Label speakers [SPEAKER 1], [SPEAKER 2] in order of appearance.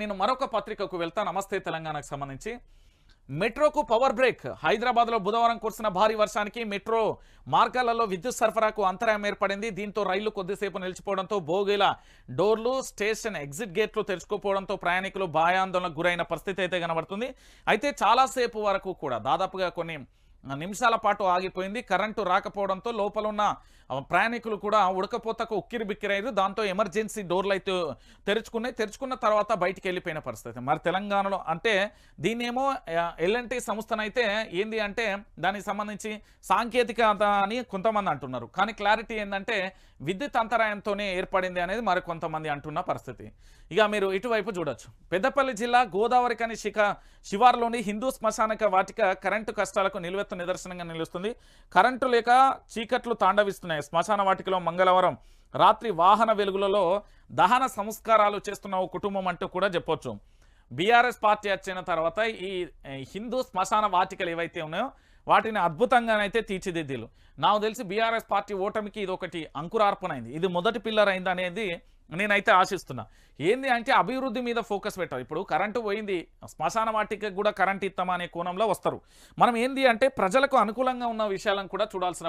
[SPEAKER 1] నేను మరొక పత్రికకు వెళ్తా. నమస్తే తెలంగాణకు సంబంధించి. మెట్రోకు పవర్ బ్రేక్ హైదరాబాద్లో బుధవారం కురిసిన భారీ వర్షానికి మెట్రో మార్గాలలో విద్యుత్ సరఫరాకు అంతరాయం ఏర్పడింది. దీంతో రైళ్ళు కొద్దిసేపు నిలిచిపోవడంతో బోగీల డోర్లు స్టేషన్ ఎగ్జిట్ గేట్లు తెరుచుకోపోవడంతో ప్రయాణికులు భయాందోళనకు గురైన పరిస్థితి అయితే కనబడుతుంది. అయితే చాలాసేపు వరకు కూడా దాదాపుగా కొన్ని నిమిషాల పాటు ఆగిపోయింది. కరెంటు రాకపోవడంతో లోపల ఉన్న ప్రయాణికులు కూడా ఉడకపోతకు ఉక్కిరి బిక్కిరయ్యారు. దాంతో ఎమర్జెన్సీ డోర్లు అయితే తెరుచుకున్నాయి. తెరుచుకున్న తర్వాత బయటికి వెళ్ళిపోయిన పరిస్థితి. మరి తెలంగాణలో అంటే దీన్నేమో ఎల్ఎన్టీ సంస్థనైతే ఏంది అంటే దానికి సంబంధించి సాంకేతికత అని కొంతమంది అంటున్నారు. కానీ క్లారిటీ ఏంటంటే విద్యుత్ అంతరాయంతోనే ఏర్పడింది అనేది మరి కొంతమంది అంటున్న పరిస్థితి. ఇక మీరు ఇటువైపు చూడొచ్చు. పెద్దపల్లి జిల్లా గోదావరి కని శిఖ శివార్లోని హిందూ శ్మశానక వాటిక కరెంటు కష్టాలకు నిలువెత్తు నిదర్శనంగా నిలుస్తుంది. కరెంటు లేక చీకట్లు తాండవిస్తున్నాయి. శ్మశాన వాటికలో మంగళవారం రాత్రి వాహన వెలుగులలో దహన సంస్కారాలు చేస్తున్న ఓ కుటుంబం అంటూ కూడా చెప్పొచ్చు. బీఆర్ఎస్ పార్టీ వచ్చిన తర్వాత ఈ హిందూ శ్మశాన వాటికలు ఏవైతే ఉన్నాయో వాటిని అద్భుతంగానైతే తీర్చిదిద్దిలు. నాకు తెలిసి బీఆర్ఎస్ పార్టీ ఓటమికి ఇది ఒకటి అంకురార్పణ అయింది. ఇది మొదటి పిల్లర్ అయింది అనేది నేనైతే ఆశిస్తున్నా. ఏంది అంటే అభివృద్ధి మీద ఫోకస్ పెట్టాలి ఇప్పుడు కరెంటు పోయింది శ్మశాన వాటికి కూడా కరెంట్ ఇస్తామా అనే కోణంలో వస్తారు. మనం ఏంది అంటే ప్రజలకు అనుకూలంగా ఉన్న విషయాలను కూడా చూడాల్సిన